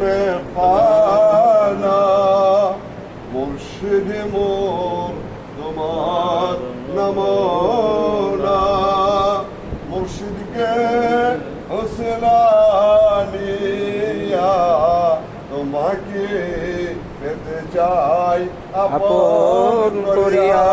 মে খানা মুর্শিদ মোর তোমার নমনা মুর্শিদকে হোসলানিয়া তোমাকে পেতে চাই আপন করিয়া।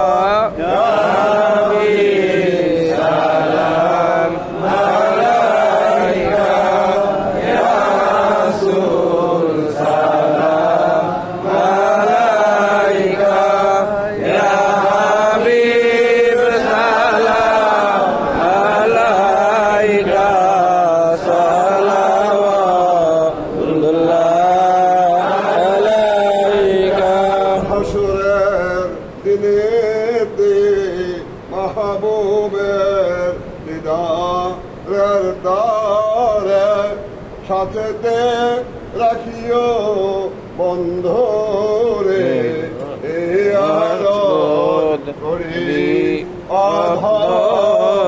দিনেতে মাহবুবের দিদারের তারে সাথেতে রাখিও বন্ধ রে করি অধরে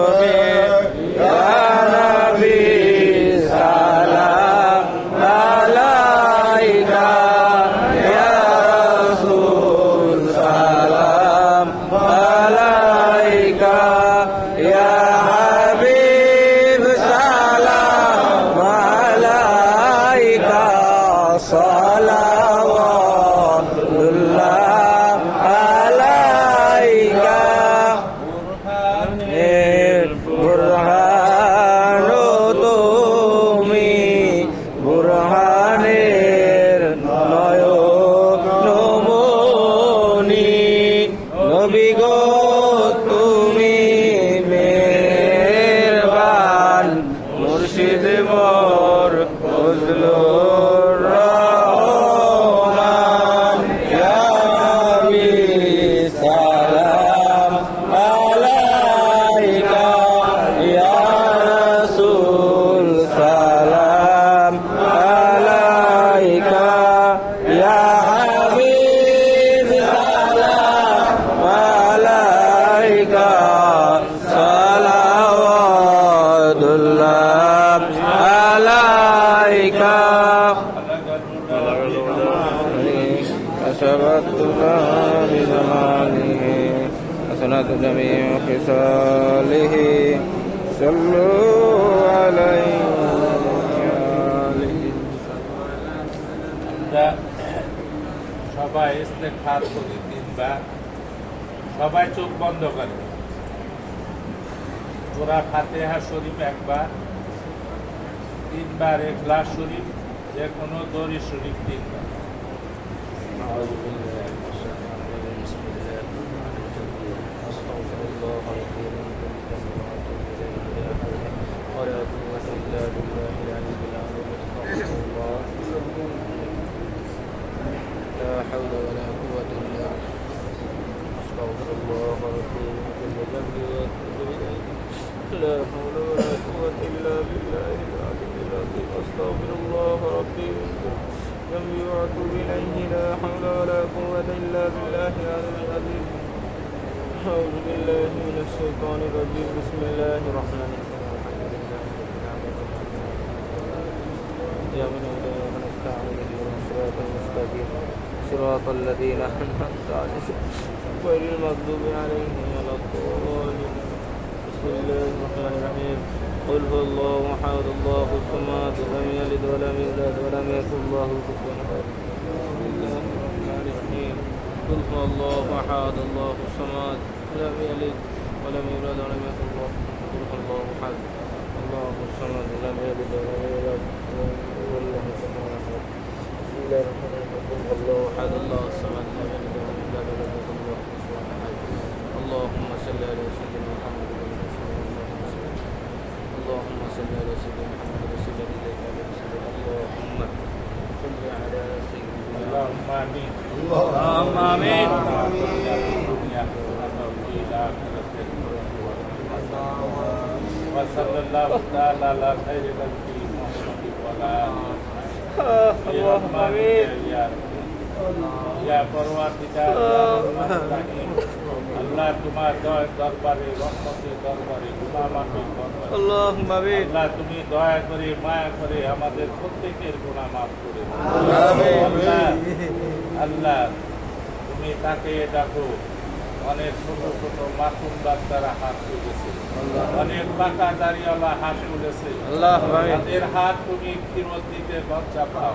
সালাওয়াতুল্লাহ আলাইকা أشرتنا بزمانه حسنة جميع خصاله صلوا عليه আমরা সবাই ইস্তেগফার করি তিনবার সবাই চোখ বন্ধ করে ওরা ফাতেহা শরীফ একবার তিনবার এখলাস শরীফ যে কোনো দরি শরীফ তিনবার أعوذ بالله من الشيطان الرجيم بسم الله الرحمن الرحيم أستغفر الله ربي من كل ذنب وأتوب إليه ولا قوة إلا بالله العلي العظيم أستغفر الله لا حول ولا قوة إلا بالله أستغفر الله ربي من كل ذنب وأتوب إليه لا حول ولا قوة إلا بالله العظيم أستغفر الله ربي ذنب وأتوب إليه لا حول ولا قوة إلا بالله العلي العظيم. أعوذ بالله من الشيطان الرجيم. بسم الله الرحمن الرحيم. الحمد لله رب العالمين. يا من إليك نستعين اهدنا الصراط المستقيم. صراط الذين أنعمت عليهم. غير المغضوب عليهم ولا الضالين. بسم الله الرحمن الرحيم. قل هو الله أحد الله الصمد لم يلد ولم يولد ولم يكن له كفوا أحد. قل هو الله أحد الله الصمد لم يلد ولم يولد ولم يكن له قل هو الله أحد الله الصمد لم يلد ولم يولد ولم يكن له كفوا أحد. بسم الله الرحمن الرحيم. قل هو الله أحد الله الصمد لم يلد ولم يولد ولم يكن له كفوا أحد. اللهم صل على سيدنا محمد اللهم صل على سيدنا محمد وسلم اليك على رسول اللهم صل على سيدنا اللهم آمين اللهم آمين. الدنيا وفي الآخرة وصلى الله تعالى على خير خلقه محمد وعلى آله اللهم آمين يا يا پروردگار يا رحمن الرحيم তুমি দয়া করে মায়া করে আমাদের প্রত্যেকের গুণা মাফ করে আল্লাহ তুমি তাকে ডাকো অনেক ছোট ছোট মাসুম বাচ্চারা হাত তুলেছে। অনেক পাকা দাঁড়িয়েওয়ালা হাত তুলেছে। তাদের হাত তুমি ফিরত দিতে লজ্জা পাও।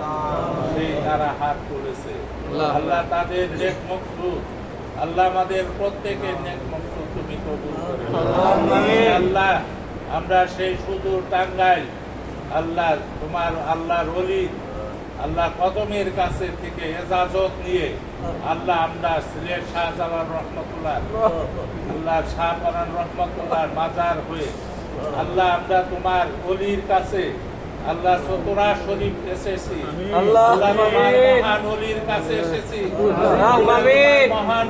সেই তারা হাত তুলেছে। আল্লাহ। তাদের দেখ মুখ আল্লাহ আমাদের প্রত্যেকের তুমি কবুল আল্লাহ। আমরা সেই সুদূর টাঙ্গাইল আল্লাহ তোমার আল্লাহর অলি আল্লাহ কদমের কাছে থেকে এজাজত নিয়ে আল্লাহ আমরা সিলেট শাহজালাল রহমতুল্লাহ আল্লাহ শাহপারান রহমতুল্লাহ মাজার হয়ে আল্লাহ আমরা তোমার অলির কাছে আল্লাহ সতরা শরীফ এসেছি। আল্লাহ মহান অলির কাছে এসেছি। মহান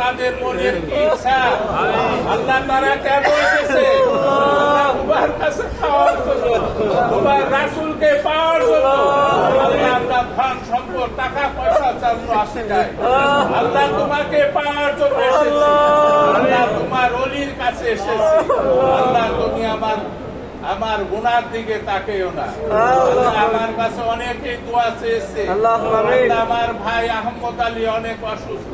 তাদের মনের কি ইচ্ছা। আল্লাহ তারা কেন এসেছে? তোমার কাছে খাওয়ার জন্য। তোমার রাসুলকে পাওয়ার জন্য। আল্লাহ। তোমাকে পাওয়ার জন্য আল্লাহ। তোমার অলির কাছে এসেছি। আল্লাহ। তুমি আমার আমার গুনার দিকে তাকেও না। আমার কাছে অনেকেই দোয়া চেয়েছে। আমার ভাই আহমদ আলী অনেক অসুস্থ।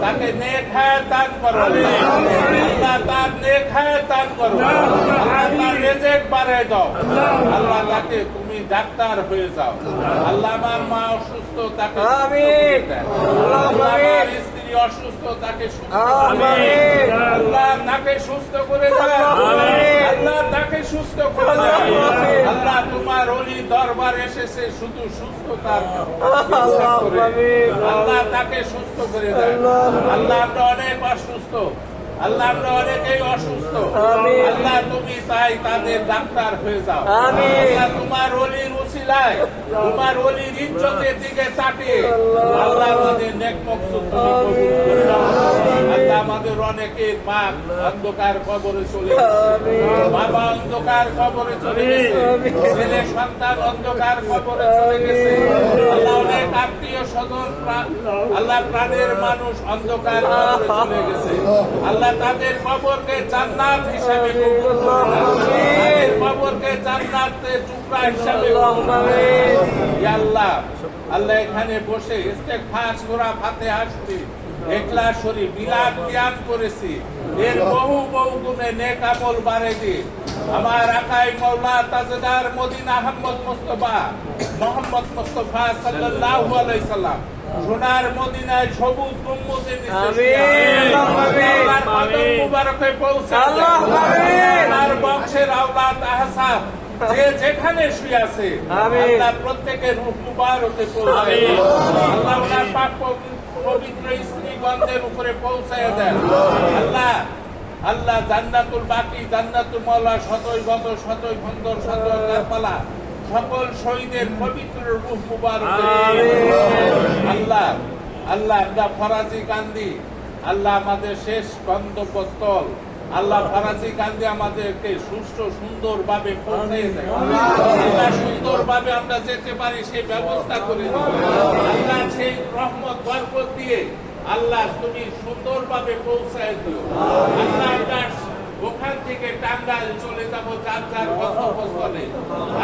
তাকে নেক হায়াত দান করো। আল্লাহ তার নেক হায়াত দান করো। আল্লাহ তার রেজেক বাড়ায় দাও। আল্লাহ। তাকে তুমি ডাক্তার হয়ে যাও। আল্লাহ আমার মা অসুস্থ তাকে আমার স্ত্রী অসুস্থ তাকে। আল্লাহ তাকে সুস্থ করে আল্লাহ তাকে সুস্থ করে আল্লাহ তোমার অলি দরবার এসেছে শুধু সুস্থতার আল্লাহ তাকে সুস্থ করে দেন আল্লাহ আমরা অনেক অসুস্থ। আল্লাহ আমরা অনেকেই অসুস্থ। আল্লাহ তুমি তাই তাদের ডাক্তার হয়ে যাও আমিন। আল্লাহ তোমার অলির উসিলায় তোমার অলির ইজ্জতের দিকে তাকিয়ে আল্লাহ আমাদের নেক মকসুদ তুমি কবুল করে আল্লাহ আমাদের অনেকের মা অন্ধকার কবরে চলে বাবা অন্ধকার কবরে চলে গেছে। ছেলে সন্তান অন্ধকার কবরে চলে গেছে। আল্লাহ অনেক আত্মীয় স্বজন আল্লাহ প্রাণের মানুষ অন্ধকার কবরে চলে গেছে। আল্লাহ তাদের কবরকে জান্নাত হিসাবে কবুল করে কবরকে জান্নাতের টুকরা হিসাবে কবুল আল্লাহ। আল্লাহ এখানে বসে ইস্তেগফার সূরা ফাতিহা শরীফ একলা শরীফ বিলাপ জ্ঞান করেছি। এর বহু বহু গুণে নেক আমল বাড়ে দিয়ে আমার আকাই মৌলা তাজদার মদিনা আহমদ মুস্তফা মোহাম্মদ মুস্তফা সাল্লাল্লাহু আলাইহি সাল্লাম। সোনার মদিনায় সবুজ গম্বুজে মুবারকে পৌঁছে আল্লাহ, আমিন। বংশের আওলাদ আহসাব যে যেখানে শুয়ে আছে আল্লাহ প্রত্যেকের রূপ মুবারকে পৌঁছায় আল্লাহ ওনার পাক পবিত্র- স্ত্রীগণদের উপরে পৌঁছায় দেন আল্লাহ আল্লাহ জান্নাতুল বাকি জান্নাতুল মওলা শতই গত শতই ভন্দর শতই কারবালা সকল শহীদের পবিত্র রূপ মুবারক আল্লাহ আল্লাহ আমরা ফরাজি কান্দি আল্লাহ আমাদের শেষ গন্তব্যস্থল। আল্লাহ ফরাজি কান্দি আমাদেরকে সুষ্ঠু সুন্দর ভাবে দেয়। আল্লাহ। সুন্দর ভাবে আমরা যেতে পারি সেই ব্যবস্থা করে আল্লাহ সেই রহমত বরকত দিয়ে আল্লাহ তুমি সুন্দর ভাবে পৌঁছায় দিও। আল্লাহ ওখান থেকে টাঙ্গাইল চলে যাব যার যার গন্তব্যস্থলে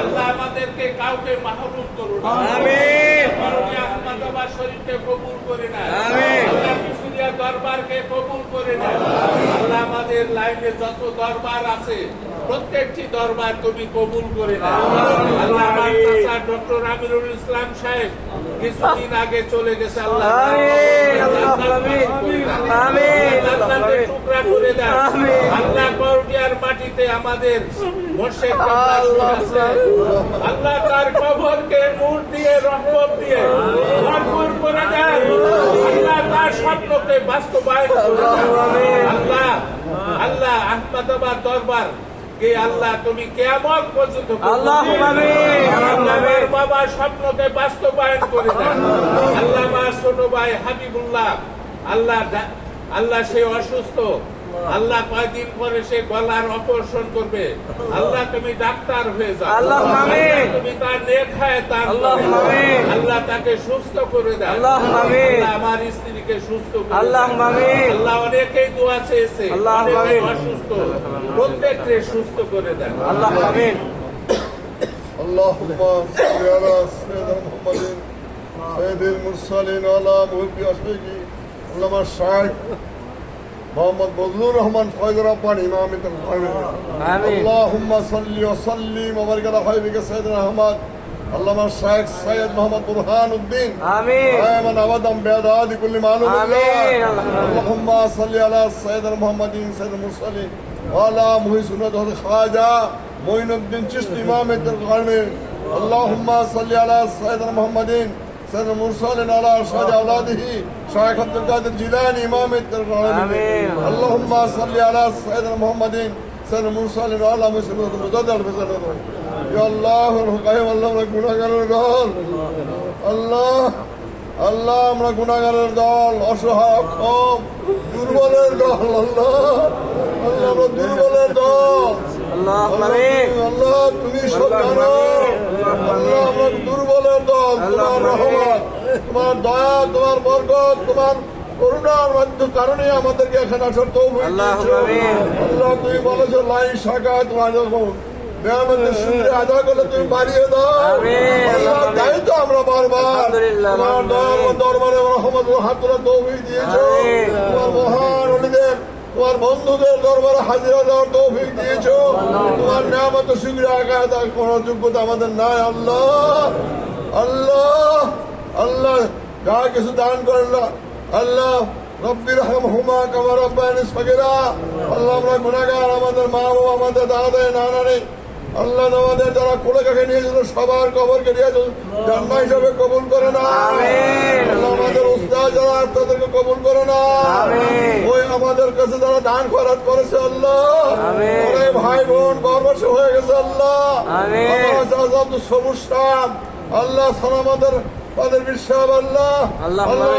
আল্লাহ আমাদেরকে কাউকে মাহরুম করুন আহমদাবাদ শরীফকে কবুল করে। আল্লাহ দরবারকে কবুল করে আল্লাহ আমাদের লাইনে যত দরবার আছে প্রত্যেকটি দরবার তুমি কবুল করে আল্লাহ ডক্টর আমিরুল ইসলাম সাহেব কিছুদিন আগে চলে গেছে আল্লাহ টুকরা করে দেন করডিয়ার মাটিতে আমাদের মোর্শেদ। আল্লাহ তার কবরকে নূর দিয়ে রহমত দিয়ে ভরপুর করে দেন। আল্লাহ তার স্বপ্নকে বাস্তবায়ন করে দেন। আল্লাহ আল্লাহ দরবার কে আল্লাহ তুমি কেমন পর্যন্ত বাবার স্বপ্নকে বাস্তবায়ন করে দেন আল্লাহ আমার ছোট ভাই হাবিবুল্লাহ আল্লাহ আল্লাহ সে অসুস্থ। আল্লাহ কয়দিন পরে সে গলার অপারেশন করবে আল্লাহ তুমি ডাক্তার হয়ে যাও আল্লাহুম্মা আমিন। তুমি তার নেক খায় দান করো। আল্লাহুম্মা আমিন। আল্লাহ তাকে সুস্থ করে দেয় আল্লাহুম্মা আমিন। আল্লাহ আমার স্ত্রীকে সুস্থ করে দেয়। আল্লাহুম্মা আমিন। আল্লাহ অনেকেই দোয়া চেয়েছে আল্লাহুম্মা অনেকেই আমিন। অসুস্থ প্রত্যেককে সুস্থ করে দেয় আল্লাহ আমিন اللهم صل على سيدنا محمد سيد المرسلين وعلى محب أشهده علامة الشيخ মোহাম্মদ বজলুর রহমান ফয়জুর রহমান ইমামি আল্লাহুম্মা সাল্লি ওয়া সাল্লিম ওয়া বারিক আলা হাবিবিকা সাইয়্যিদিনা আহমদ। আল্লামা শাইখ সৈয়দ মোহাম্মদ বুরহান উদ্দিন আমিন। আয়ামান আবাদাম বিআদাদ কুল্লি মালুম আমিন আল্লাহুম্মা সাল্লি আলা সাইয়্যিদিনা মুহাম্মাদিন সাইয়্যিদুল মুরসালিন। ওয়া আলা মুহিসুনাত খাজা মুইনুদ্দিন চিশতি ইমামে দরগাহ আল্লাহুম্মা সাল্লি আলা সাইয়্যিদিনা মুহাম্মাদিন। سيد المرسلين على ارشاد اولاده شيخ عبد القادر جيلاني امام القرن آمين. اللهم صل على سيدنا محمد سيد المرسلين وعلى محي سنة المزدد يا الله القيم الله গুনাহগারের দল আল্লাহ আল্লাহ আমরা গুণাগারের দল অসহায় অক্ষম দুর্বলের দল আল্লাহ আল্লাহ তোমার বরকত তোমার করুণার মধ্যে কারণে আমাদেরকে এখানে আসার তৌফিক আল্লাহ তুমি বলেছ লাই শাখা তোমার যখন নিয়ামতের সুন্দর আদা করলে তুমি বাড়িয়ে দাও। তাই তো আমরা বারবার তোমার দরবারে রহমত হাত তোলা তৌফিক দিয়েছ। তোমার মহান অলিদের তোমার বন্ধুদের দরবারে হাজিরা দেওয়ার তৌফিক দিয়েছ। তোমার আগায় তার করার যোগ্যতা আমাদের নাই। আল্লাহ আল্লাহ আল্লাহ। যা কিছু দান করল আল্লাহ রব্বির হুমা আল্লাহ আমরা আমাদের মা বাবা আমাদের দাদা নানা রে আল্লাহ আমাদের যারা কোলে কাকে নিয়েছিল সবার কবরকে নিয়েছিল জান্না হিসাবে কবুল করে না। আল্লাহ আমাদের উস্তাদ যারা তাদেরকে কবুল করে না। ওই আমাদের কাছে যারা দান খরচ করেছে আল্লাহ। ভাই বোন গর্বসে হয়ে গেছে আল্লাহ। সবুজ আল্লাহ সালামাদের তাদের বিশ্বাস আল্লাহ। আমার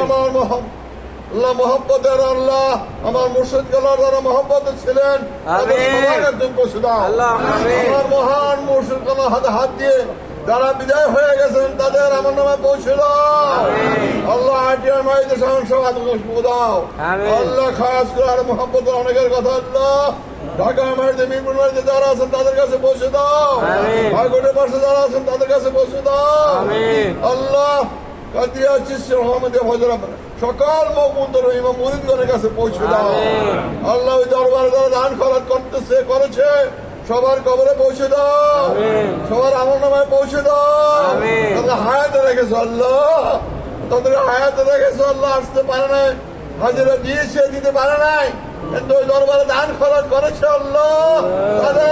আল্লাহ মহব্বতের আল্লাহ। আমার মুর্শিদ গলার যারা মহব্বতে ছিলেন আমার মহান মুর্শিদ গলার হাতে হাত দিয়ে যারা বিদায় হয়ে গেছেন তাদের আমার নামে পৌঁছে দাও আল্লাহ আটিয়ার মাইদের সংসদ দাও। আল্লাহ খাস করে আর মহব্বতের অনেকের কথা আল্লাহ। ঢাকা মাইতে মিরপুর মাইতে যারা আছেন তাদের কাছে পৌঁছে দাও। হাইকোর্টের পাশে যারা আছেন তাদের কাছে পৌঁছে দাও। আল্লাহ কাদিয়া চিস্তি রহমদে হজরা সকল মকুন্দর ইমাম মুরিদগণের কাছে পৌঁছে দাও। আল্লাহ ওই দরবারে যারা দান খরচ করতেছে করেছে সবার কবরে পৌঁছে দাও। সবার আমল নামায় পৌঁছে দাও। তাদের হায়াতে রেখেছো আল্লাহ তাদের হায়াতে রেখেছো আল্লাহ আসতে পারে নাই হাজিরা দিয়েছে দিতে পারে নাই দরবারে দান খরচ করেছে আল্লাহ।